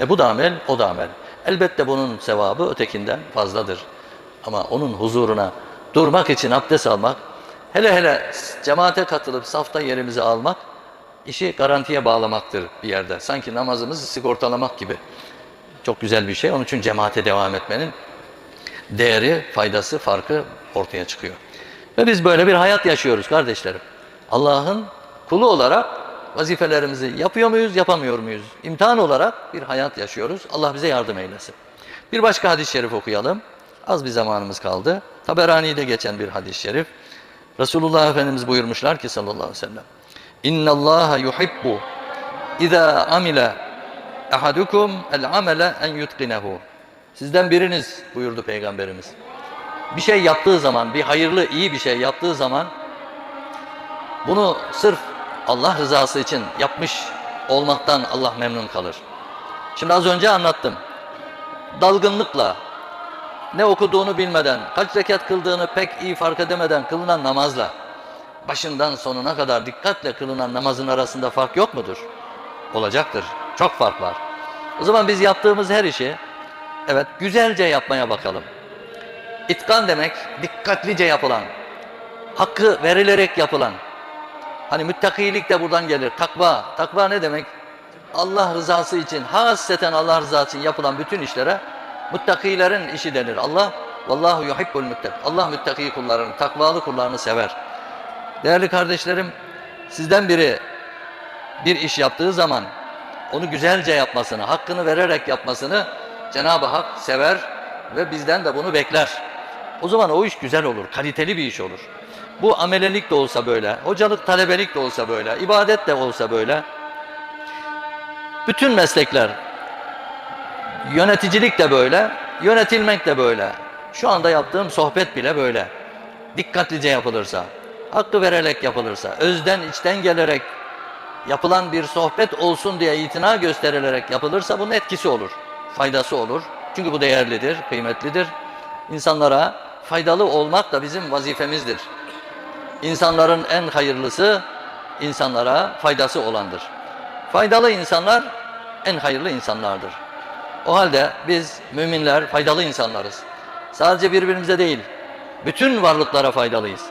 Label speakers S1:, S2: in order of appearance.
S1: E bu da amel, o da amel. Elbette bunun sevabı ötekinden fazladır. Ama onun huzuruna durmak için abdest almak, hele hele cemaate katılıp safta yerimizi almak, işi garantiye bağlamaktır bir yerde. Sanki namazımızı sigortalamak gibi. Çok güzel bir şey. Onun için cemaate devam etmenin değeri, faydası, farkı ortaya çıkıyor. Ve biz böyle bir hayat yaşıyoruz kardeşlerim. Allah'ın kulu olarak vazifelerimizi yapıyor muyuz, yapamıyor muyuz? İmtihan olarak bir hayat yaşıyoruz. Allah bize yardım eylesin. Bir başka hadis-i şerif okuyalım. Az bir zamanımız kaldı. Taberani'de geçen bir hadis-i şerif. Resulullah Efendimiz buyurmuşlar ki sallallahu aleyhi ve sellem. İnna Allah yuhibbu İza amile ahadukum el amele en yutqinehu. Sizden biriniz buyurdu Peygamberimiz. Bir şey yaptığı zaman, bir hayırlı, iyi bir şey yaptığı zaman bunu sırf Allah rızası için yapmış olmaktan Allah memnun kalır. Şimdi az önce anlattım. Dalgınlıkla, ne okuduğunu bilmeden, kaç rekat kıldığını pek iyi fark edemeden kılınan namazla, başından sonuna kadar dikkatle kılınan namazın arasında fark yok mudur? Olacaktır. Çok fark var. O zaman biz yaptığımız her işi, evet güzelce yapmaya bakalım. İtkan demek dikkatlice yapılan, hakkı verilerek yapılan. Hani müttakilik de buradan gelir. Takva. Takva ne demek? Allah rızası için, hasreten Allah rızası için yapılan bütün işlere muttakilerin işi denir. Allah, vallahu yuhibbul muttak. Allah müttaki kullarını, takvalı kullarını sever. Değerli kardeşlerim, sizden biri bir iş yaptığı zaman onu güzelce yapmasını, hakkını vererek yapmasını Cenab-ı Hak sever ve bizden de bunu bekler. O zaman o iş güzel olur, kaliteli bir iş olur. Bu amelelik de olsa böyle, hocalık, talebelik de olsa böyle, ibadet de olsa böyle. Bütün meslekler, yöneticilik de böyle, yönetilmek de böyle. Şu anda yaptığım sohbet bile böyle. Dikkatlice yapılırsa, hakkı vererek yapılırsa, özden içten gelerek yapılan bir sohbet olsun diye itina gösterilerek yapılırsa bunun etkisi olur, faydası olur. Çünkü bu değerlidir, kıymetlidir. İnsanlara faydalı olmak da bizim vazifemizdir. İnsanların en hayırlısı insanlara faydası olandır. Faydalı insanlar en hayırlı insanlardır. O halde biz müminler faydalı insanlarız. Sadece birbirimize değil, bütün varlıklara faydalıyız.